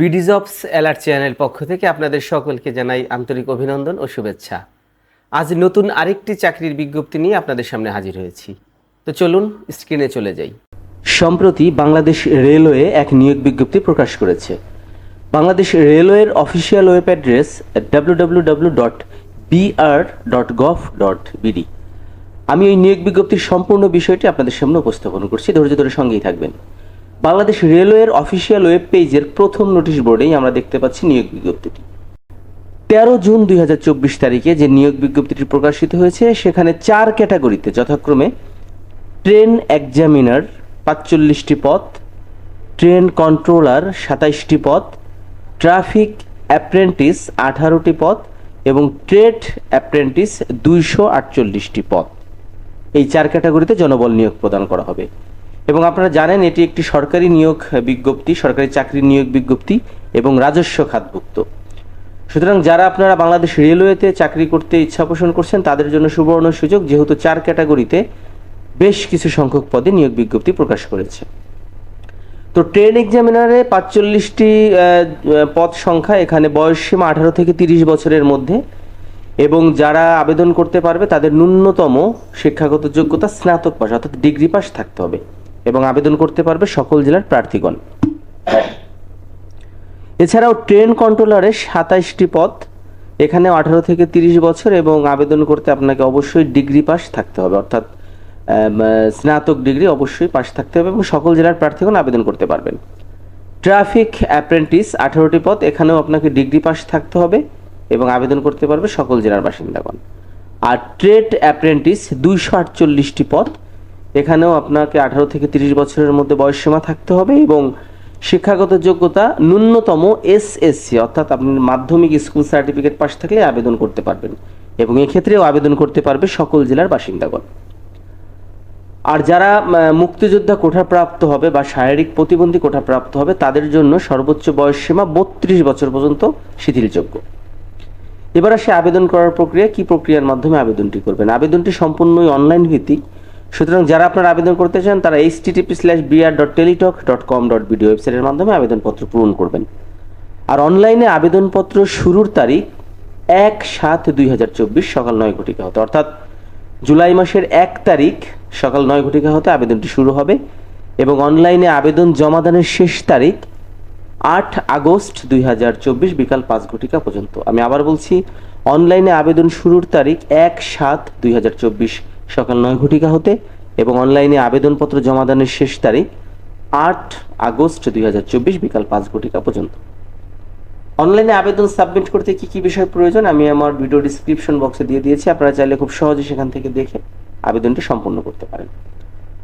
Bdjobs alert channel পক্ষ থেকে আপনাদের সকলকে জানাই আন্তরিক অভিনন্দন ও শুভেচ্ছা। আজ নতুন আরেকটি চাকরির বিজ্ঞপ্তি নিয়ে আপনাদের সামনে হাজির হয়েছি। তো চলুন, স্ক্রিনে চলে যাই। সম্প্রতি বাংলাদেশ রেলওয়ে এক নিয়োগ বিজ্ঞপ্তি প্রকাশ করেছে। বাংলাদেশ রেলওয়ের official web address W dot dot dot BD আমি এই নিয়োগ বিজ্ঞপ্তির সম্পূর্ণ বিষয়টি আপনাদের সামনে উপস্থাপন করছি। ধৈর্য ধরে সঙ্গেই থাকবেন। বাংলাদেশ রেলওয়ের অফিসিয়াল ওয়েব পেজের প্রথম নোটিশ বোর্ডেই আমরা দেখতে পাচ্ছি নিয়োগ বিজ্ঞপ্তিটি। তেরো জুন দুই হাজার চব্বিশ তারিখে যে নিয়োগ বিজ্ঞপ্তিটি প্রকাশিত হয়েছে, সেখানে চার ক্যাটাগরিতে যথাক্রমে ট্রেন এক্সামিনার পাঁচচল্লিশটি পদ ট্রেন কন্ট্রোলার সাতাইশটি পদ ট্রাফিক অ্যাপ্রেন্টিস আঠারোটি পদ এবং ট্রেড অ্যাপ্রেন্টিস দুইশো আটচল্লিশটি পদ এই চার ক্যাটাগরিতে জনবল নিয়োগ প্রদান করা হবে। এবং আপনারা জানেন এটি একটি সরকারি নিয়োগ বিজ্ঞপ্তি, সরকারি চাকরির নিয়োগ বিজ্ঞপ্তি এবং রাজস্ব খাতভুক্ত। সুতরাং যারা আপনারা বাংলাদেশ রেলওয়েতে চাকরি করতে ইচ্ছা পোষণ করছেন, তাদের জন্য সুবর্ণ সুযোগ, যেহেতু চার ক্যাটাগরিতে বেশ কিছু সংখ্যক পদে নিয়োগ বিজ্ঞপ্তি প্রকাশ করেছে। তো ট্রেন এক্সামিনারে পাঁচচল্লিশটি পদ সংখ্যা, এখানে বয়সসীমা আঠারো থেকে তিরিশ বছরের মধ্যে এবং যারা আবেদন করতে পারবে, তাদের ন্যূনতম শিক্ষাগত যোগ্যতা স্নাতক পাস অর্থাৎ ডিগ্রি পাস থাকতে হবে। এবং আবেদন করতে পারবে সকল জেলার প্রার্থীগণ। এছাড়াও ট্রেন কন্ট্রোলারে সাতাইশটি পদ এখানে আঠারো থেকে তিরিশ বছর এবং আবেদন করতে আপনাকে অবশ্যই ডিগ্রি পাস থাকতে হবে। অর্থাৎ স্নাতক ডিগ্রি অবশ্যই পাস থাকতে হবে এবং সকল জেলার প্রার্থীগণ আবেদন করতে পারবেন। ট্রাফিক অ্যাপ্রেন্টিস, আঠারোটি পদ এখানেও আপনাকে ডিগ্রি পাস থাকতে হবে এবং আবেদন করতে পারবে সকল জেলার বাসিন্দাগণ। আর ট্রেড অ্যাপ্রেন্টিস, দুইশো আটচল্লিশটি পদ এখানেও আপনাকে আঠারো থেকে তিরিশ বছরের মধ্যে বয়সসীমা থাকতে হবে এবং শিক্ষাগত যোগ্যতা ন্যূনতম এস এসএসসি অর্থাৎ আপনি মাধ্যমিক স্কুল সার্টিফিকেট পাশ থাকলে আবেদন করতে পারবেন এবং এক্ষেত্রেও আবেদন করতে পারবে সকল জেলার বাসিন্দাগণ। আর যারা মুক্তিযোদ্ধা কোঠা প্রাপ্ত হবে বা শারীরিক প্রতিবন্ধী কোঠা প্রাপ্ত হবে, তাদের জন্য সর্বোচ্চ বয়স সীমা বত্রিশ বছর পর্যন্ত শিথিলযোগ্য। এবার আসে আবেদন করার প্রক্রিয়া, কি প্রক্রিয়ার মাধ্যমে আবেদনটি করবেন? আবেদনটি সম্পূর্ণই অনলাইন ভিত্তিক। সুতরাং যারা আপনারা আবেদন করতে চান, তারা H TTP slash BR dot Teletalk dot com dot BD ওয়েবসাইটের মাধ্যমে আবেদনপত্র পূরণ করবেন। আর অনলাইনে আবেদনপত্র শুরুর তারিখ এক সাত দুই হাজার চব্বিশ সকাল নয় ঘটিকা হতে। অর্থাৎ জুলাই মাসের এক তারিখ সকাল নয় ঘটিকা হতে আবেদনটি শুরু হবে এবং অনলাইনে আবেদন জমাদানের শেষ তারিখ আট আগস্ট দুই হাজার চব্বিশ বিকাল পাঁচ ঘটিকা পর্যন্ত। আমি আবার বলছি, অনলাইনে আবেদন শুরুর তারিখ এক সাত দুই হাজার চব্বিশ সকাল নয় ঘটিকা হতে এবং অনলাইনে আবেদনপত্র জমাদানের শেষ তারিখ আট আগস্ট দুই হাজার চব্বিশ বিকাল পাঁচ ঘটিকা পর্যন্ত। অনলাইনে আবেদন সাবমিট করতে কি কি বিষয় প্রয়োজন আমি আমার ভিডিও ডিসক্রিপশন বক্সে দিয়ে দিয়েছি। আপনারা চাইলে খুব সহজে সেখান থেকে দেখে আবেদনটি সম্পন্ন করতে পারেন।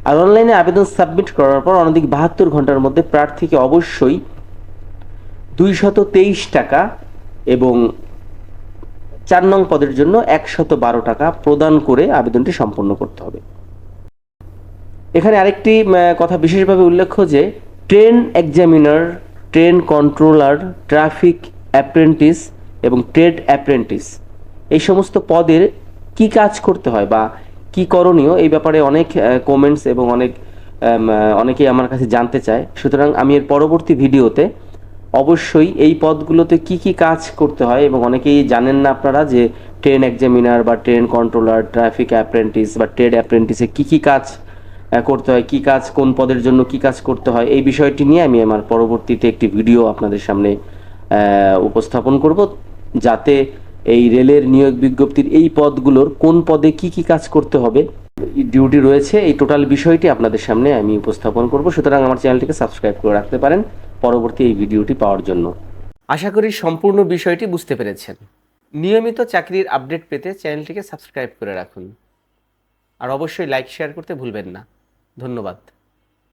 আর অনলাইনে আবেদন সাবমিট করার পর অনধিক বাহাত্তর ঘণ্টার মধ্যে প্রার্থীকে অবশ্যই দুইশত তেইশ টাকা এবং চার নং পদের জন্য একশত বারো টাকা প্রদান করে আবেদনটি সম্পন্ন করতে হবে। এখানে আরেকটি কথা বিশেষভাবে উল্লেখ্য যে, train examiner, train controller, traffic apprentice এবং ট্রেড অ্যাপ্রেন্টিস, এই সমস্ত পদের কি কাজ করতে হয় বা কি করণীয়, এই ব্যাপারে অনেক কমেন্টস এবং অনেক অনেকেই আমার কাছে জানতে চায়। সুতরাং আমি এর পরবর্তী ভিডিওতে অবশ্যই এই পদগুলোতে কি কি কাজ করতে হয় এবং অনেকেই জানেন না আপনারা যে ট্রেন এক্সামিনার বা ট্রেন কন্ট্রোলার ট্রাফিক অ্যাপ্রেন্টিস বা ট্রেড অ্যাপ্রেন্টিসে কি কি কাজ করতে হয়, কি কাজ, কোন পদের জন্য কি কাজ করতে হয়, এই বিষয়টি নিয়ে আমি আমার পরবর্তীতে একটি ভিডিও আপনাদের সামনে উপস্থাপন করব যাতে এই রেলের নিয়োগ বিজ্ঞপ্তির এই পদগুলোর কোন পদে কি কি কাজ করতে হবে ডিউটি রয়েছে। এই টোটাল বিষয়টি আপনাদের সামনে আমি উপস্থাপন করব। সুতরাং আমার চ্যানেলটিকে সাবস্ক্রাইব করে রাখতে পারেন পরবর্তী এই ভিডিওটি পাওয়ার জন্য। আশা করি সম্পূর্ণ বিষয়টি বুঝতে পেরেছেন। নিয়মিত চাকরির আপডেট পেতে চ্যানেলটিকে সাবস্ক্রাইব করে রাখুন। আর অবশ্যই লাইক শেয়ার করতে ভুলবেন না। ধন্যবাদ।